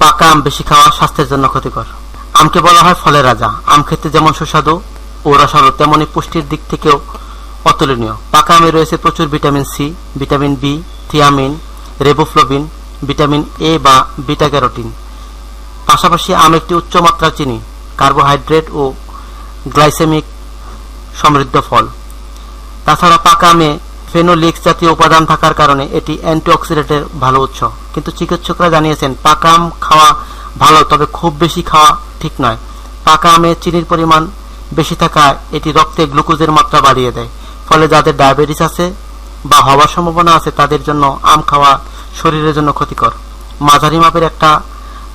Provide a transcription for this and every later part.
পাকা আম বেশি খাওয়া স্বাস্থ্যের জন্য ক্ষতিকর। আমকে বলা হয় ফলের রাজা। আম খেতে যেমন সুস্বাদু ও রসালো, তেমনি পুষ্টির দিক থেকেও অতুলনীয়। পাকা আমে রয়েছে প্রচুর vitamin C, vitamin B, thiamine riboflavin vitamin A বা বিটা ক্যারোটিন। পাশাপাশি আম একটি উচ্চমাত্রার চিনি, কার্বোহাইড্রেট ও গ্লাইসেমিক সমৃদ্ধ ফল। তাছাড়া পাকা ফেনোলিক্স জাতীয় উপাদান থাকার কারণে এটি অ্যান্টিঅক্সিডেন্টের ভালো উৎস। কিন্তু চিকিৎসকরা জানিয়েছেন পাকা আম খাওয়া ভালো, তবে খুব বেশি খাওয়া ঠিক নয়। পাকা আমে চিনির পরিমাণ বেশি থাকায় এটি রক্তে গ্লুকোজের মাত্রা বাড়িয়ে দেয়। ফলে যাদের ডায়াবেটিস আছে বা হওয়ার সম্ভাবনা আছে, তাদের জন্য আম খাওয়া শরীরের জন্য ক্ষতিকর। মাঝারি মাপের একটা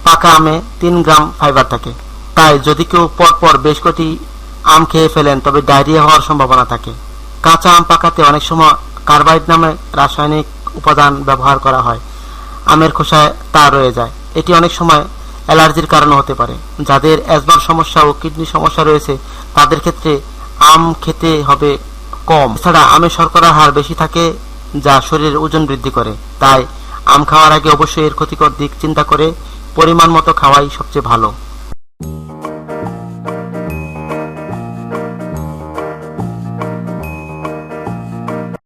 পাকা আমে তিন গ্রাম ফাইবার থাকে। তাই যদি কেউ পরপর বেশ কটি আম খেয়ে ফেলেন, তবে ডায়রিয়া হওয়ার সম্ভাবনা থাকে। কাঁচা আম পাকাতে অনেক সময় কার্বাইড নামে রাসায়নিক উপাদান ব্যবহার করা হয়। আমের খোসায় তা রয়ে যায়। এটি অনেক সময় অ্যালার্জির কারণে হতে পারে। যাদের অ্যাজমার সমস্যা ও কিডনি সমস্যা রয়েছে, তাদের ক্ষেত্রে আম খেতে হবে কম। এছাড়া আমের শর্করার হার বেশি থাকে, যা শরীরের ওজন বৃদ্ধি করে। তাই আম খাওয়ার আগে অবশ্যই এর ক্ষতিকর দিক চিন্তা করে পরিমাণ মতো খাওয়াই সবচেয়ে ভালো।